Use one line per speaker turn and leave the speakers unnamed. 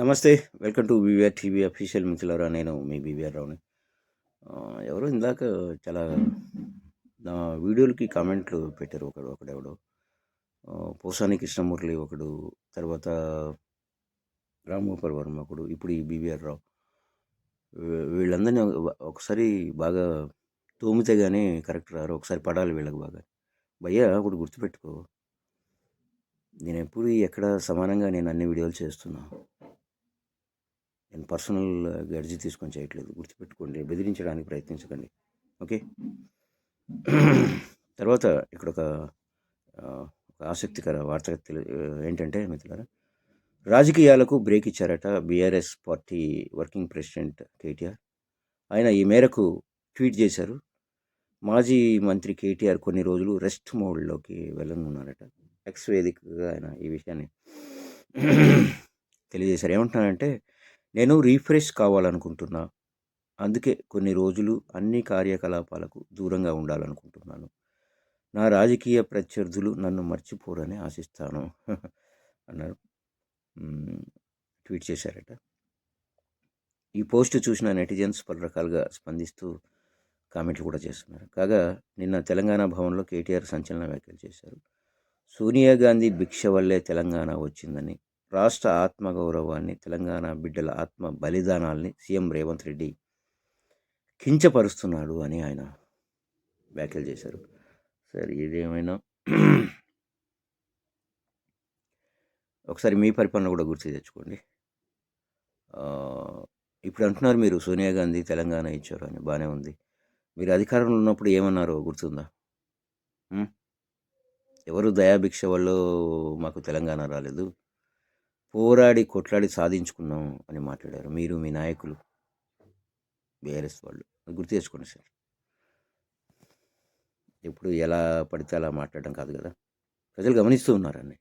నమస్తే welcome to BVR TV official మిత్రులరా నేను మీ బీవీఆర్ రావుని. ఎవరో ఇందాక చాలా నా వీడియోలకి కామెంట్లు పెట్టారు ఒకడు ఒకడెవడు పోసాని కృష్ణమూర్తి ఒకడు తర్వాత రామ్మోహన్ వర్మ ఒకడు ఇప్పుడు ఈ బీవీఆర్ రావు. వీళ్ళందరినీ ఒకసారి బాగా తోమితే కానీ కరెక్ట్ రారు ఒకసారి పడాలి వీళ్ళకి బాగా. భయ్యా ఒకటి గుర్తుపెట్టుకో. నేను ఎప్పుడు ఎక్కడ సమానంగా నేను అన్ని వీడియోలు చేస్తున్నాను నేను పర్సనల్ గడ్జి తీసుకొని చేయట్లేదు. గుర్తుపెట్టుకోండి. బెదిరించడానికి ప్రయత్నించకండి. ఓకే? తర్వాత ఇక్కడ ఒక ఆసక్తికర వార్త తెలి- ఏంటంటే మిత్రులారా రాజకీయాలకు బ్రేక్ ఇచ్చారట BRS party working president KTR. ఆయన ఈ మేరకు ట్వీట్ చేశారు. మాజీ మంత్రి కేటీఆర్ కొన్ని రోజులు రెస్ట్ మోడ్లోకి వెళ్ళనున్నారట. ఎక్స్ వేదికగా ఆయన ఈ విషయాన్ని తెలియజేశారు. ఏమంటున్నారంటే నేను రీఫ్రెష్ కావాలనుకుంటున్నా. అందుకే కొన్ని రోజులు అన్ని కార్యకలాపాలకు దూరంగా ఉండాలనుకుంటున్నాను. నా రాజకీయ ప్రత్యర్థులు నన్ను మర్చిపోరని ఆశిస్తాను. అన్నారు. ట్వీట్ చేశారట. ఈ పోస్ట్ చూసిన నెటిజన్స్ పలు రకాలుగా స్పందిస్తూ కామెంట్లు కూడా చేస్తున్నారు. కాగా నిన్న తెలంగాణ భవన్లో కేటీఆర్ సంచలన వ్యాఖ్యలు చేశారు. సోనియా గాంధీ భిక్ష వల్లే తెలంగాణ వచ్చిందని రాష్ట్ర ఆత్మగౌరవాన్ని తెలంగాణ బిడ్డల ఆత్మ బలిదానాల్ని సీఎం రేవంత్ రెడ్డి కించపరుస్తున్నాడు అని ఆయన వ్యాఖ్యలు చేశారు. సరే ఇదేమైనా ఒకసారి మీ పరిపాలన కూడా గుర్తు తెచ్చుకోండి. ఇప్పుడు అంటున్నారు మీరు సోనియా గాంధీ తెలంగాణ ఇచ్చారు అని బాగానే ఉంది. మీరు అధికారంలో ఉన్నప్పుడు ఏమన్నారో గుర్తుందా? ఎవరు దయాభిక్ష వల్ల మాకు తెలంగాణ రాలేదు. పోరాడి కొట్లాడి సాధించుకున్నాం అని మాట్లాడారు. మీరు మీ నాయకులు బీఆర్ఎస్ వాళ్ళు. గుర్తు తెచ్చుకోండి సార్. ఎప్పుడు ఎలా పడితే అలా మాట్లాడడం కాదు కదా. ప్రజలు గమనిస్తూ ఉన్నారని